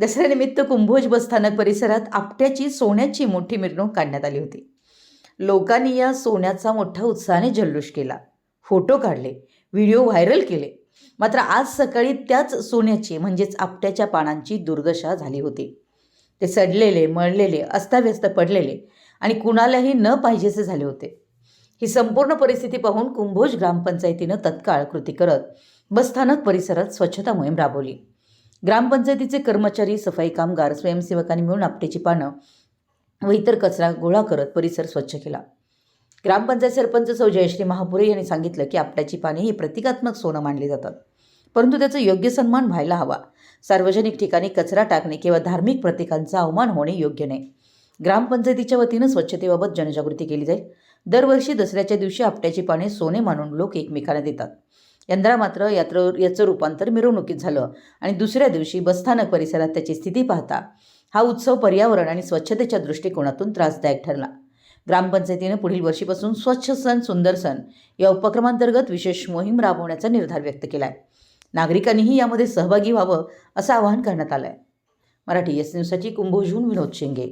दसऱ्यानिमित्त कुंभोज बसस्थानक परिसरात आपट्याची सोन्याची मोठी मिरवणूक काढण्यात आली होती. लोकांनी या सोन्याचा मोठा उत्साहाने जल्लोष केला. फोटो काढले व्हिडिओ व्हायरल केले. मात्र आज सकाळी त्याच सोन्याची म्हणजेच आपट्याच्या पानांची दुर्दशा झाली होती. ते सडलेले मळलेले अस्ताव्यस्त पडलेले आणि कुणालाही न पाहिजेसे झाले होते. ही संपूर्ण परिस्थिती पाहून कुंभोज ग्रामपंचायतीनं तत्काळ कृती करत बसस्थानक परिसरात स्वच्छता मोहीम राबवली. ग्रामपंचायतीचे कर्मचारी सफाई कामगार स्वयंसेवकांनी मिळून आपटेची पानं व इतर कचरा गोळा करत परिसर स्वच्छ केला. ग्रामपंचायत सरपंच सौ जयश्री महापुरे यांनी सांगितलं की आपट्याची पाने ही प्रतिकात्मक सोनं मानली जातात. परंतु त्याचा योग्य सन्मान व्हायला हवा. सार्वजनिक ठिकाणी कचरा टाकणे किंवा धार्मिक प्रतीकांचा अवमान होणे योग्य नाही. ग्रामपंचायतीच्या वतीनं स्वच्छतेबाबत जनजागृती केली जाईल. दरवर्षी दसऱ्याच्या दिवशी आपट्याची पाने सोने मानून लोक एकमेकांना देतात. यंदा मात्र यात्र याचं रूपांतर मिरवणुकीत झालं आणि दुसऱ्या दिवशी बसस्थानक परिसरात त्याची स्थिती पाहता हा उत्सव पर्यावरण आणि स्वच्छतेच्या दृष्टिकोनातून त्रासदायक ठरला. ग्रामपंचायतीनं पुढील वर्षीपासून स्वच्छ सण सुंदर सण या उपक्रमांतर्गत विशेष मोहीम राबवण्याचा निर्धार व्यक्त केला आहे नागरिकांनीही यामध्ये सहभागी व्हावं असं आवाहन करण्यात आलं आहे मराठी एस न्यूजसाठी कुंभोजहून विनोद शेंगे.